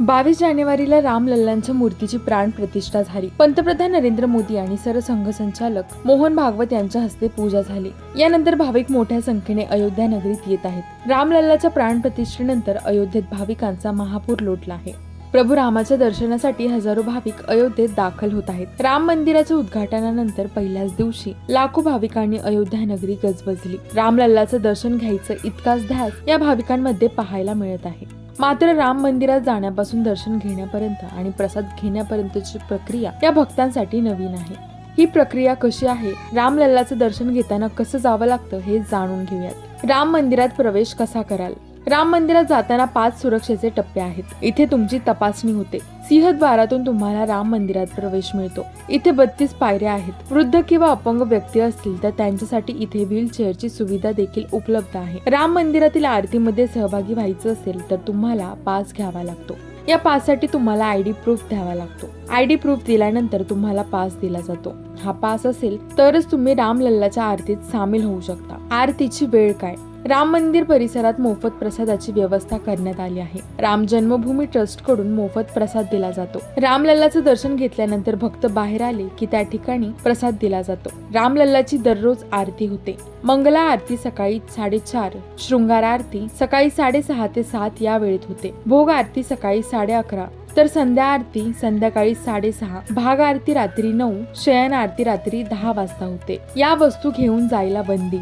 बावीस जानेवारीला रामलल्लांच्या मूर्तीची प्राण प्रतिष्ठा झाली. पंतप्रधान नरेंद्र मोदी आणि सरसंघ संचालक मोहन भागवत यांच्या हस्ते पूजा झाली. यानंतर भाविक मोठ्या संख्येने अयोध्या नगरीत येत आहेत. रामलल्लाच्या प्राण प्रतिष्ठेनंतर अयोध्येत भाविकांचा महापूर लोटला आहे. प्रभू रामाच्या दर्शनासाठी हजारो भाविक अयोध्येत दाखल होत आहेत. राम मंदिराच्या उद्घाटनानंतर पहिल्याच दिवशी लाखो भाविकांनी अयोध्या नगरी गजबजली. रामलल्लाचं दर्शन घ्यायचं इतकाच ध्यास या भाविकांमध्ये पाहायला मिळत आहे. मात्र राम मंदिरात जाण्यापासून दर्शन घेण्यापर्यंत आणि प्रसाद घेण्यापर्यंतची प्रक्रिया या भक्तांसाठी नवीन आहे. ही प्रक्रिया कशी आहे? रामलल्लाचं दर्शन घेताना कसं जावं लागतं हे जाणून घेऊयात. राम मंदिरात प्रवेश कसा कराल? राम मंदिरात जाताना पाच सुरक्षेचे टप्पे आहेत. इथे तुमची तपासणी होते. सिंहद्वारातून तुम्हाला राम मंदिरात प्रवेश मिळतो. इथे बत्तीस पायऱ्या आहेत. वृद्ध किंवा अपंग व्यक्ती असतील तर त्यांच्यासाठी इथे व्हीलचेअरची सुविधा देखील उपलब्ध आहे. राम मंदिरातील आरतीमध्ये सहभागी व्हायचं असेल तर तुम्हाला पास घ्यावा लागतो. या पाससाठी तुम्हाला आय डी प्रूफ द्यावा लागतो. आय डी प्रूफ दिल्यानंतर तुम्हाला पास दिला जातो. हा पास असेल तरच तुम्ही रामलल्लाच्या आरतीत सामील होऊ शकता. आरतीची वेळ काय? राम मंदिर परिसरात मोफत प्रसादाची व्यवस्था करण्यात आली आहे. राम जन्मभूमी ट्रस्टकडून मोफत प्रसाद दिला जातो. रामलल्लाचं दर्शन घेतल्यानंतर भक्त बाहेर आले की त्या ठिकाणी प्रसाद दिला जातो. रामलल्लाची दररोज आरती होते. मंगला आरती सकाळी साडेचार शृंगार आरती सकाळी साडेसहा ते सात या वेळेत होते. भोग आरती सकाळी साडे अकरा तर संध्या आरती संध्याकाळी साडेसहा भाग आरती रात्री नऊ शयन आरती रात्री दहा वाजता होते. या वस्तू घेऊन जायला बंदी.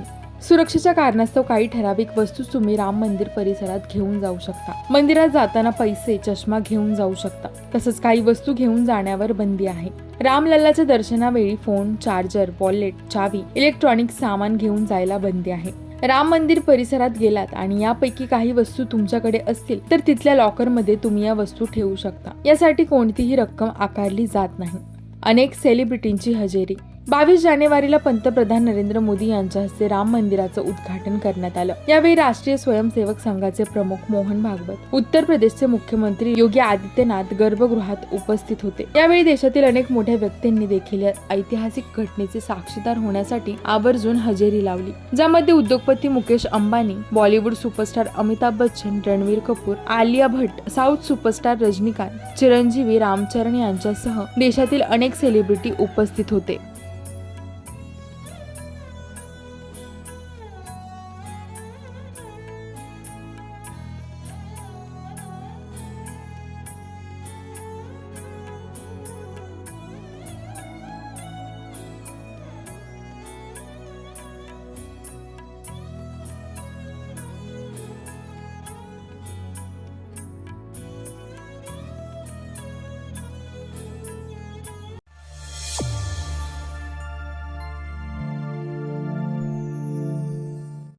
सुरक्षेच्या कारणास्तव काही ठराविक वस्तू तुम्ही राम मंदिर परिसरात घेऊन जाऊ शकता. मंदिरात जाताना पैसे चष्मा घेऊन जाऊ शकता. तसंच काही वस्तू घेऊन जाण्यावर बंदी आहे. रामलल्लाच्या दर्शनावेळी फोन चार्जर वॉलेट चावी इलेक्ट्रॉनिक सामान घेऊन जायला बंदी आहे. राम मंदिर परिसरात गेलात आणि यापैकी काही वस्तू तुमच्याकडे असतील तर तिथल्या लॉकरमध्ये तुम्ही या वस्तू ठेवू शकता. यासाठी कोणतीही रक्कम आकारली जात नाही. अनेक सेलिब्रिटींची हजेरी. बावीस जानेवारीला पंतप्रधान नरेंद्र मोदी यांच्या हस्ते राम मंदिराचं उद्घाटन करण्यात आलं. यावेळी राष्ट्रीय स्वयंसेवक संघाचे प्रमुख मोहन भागवत उत्तर प्रदेशचे मुख्यमंत्री योगी आदित्यनाथ गर्भगृहात उपस्थित होते. यावेळी देशातील अनेक मोठ्या व्यक्तींनी देखील या ऐतिहासिक घटनेचे साक्षीदार होण्यासाठी आवर्जून हजेरी लावली. ज्यामध्ये उद्योगपती Mukesh Ambani Bollywood superstar Amitabh Bachchan Ranveer Kapoor Alia Bhatt south superstar Rajinikanth Chiranjeevi Ram Charan यांच्यासह देशातील अनेक सेलिब्रिटी उपस्थित होते.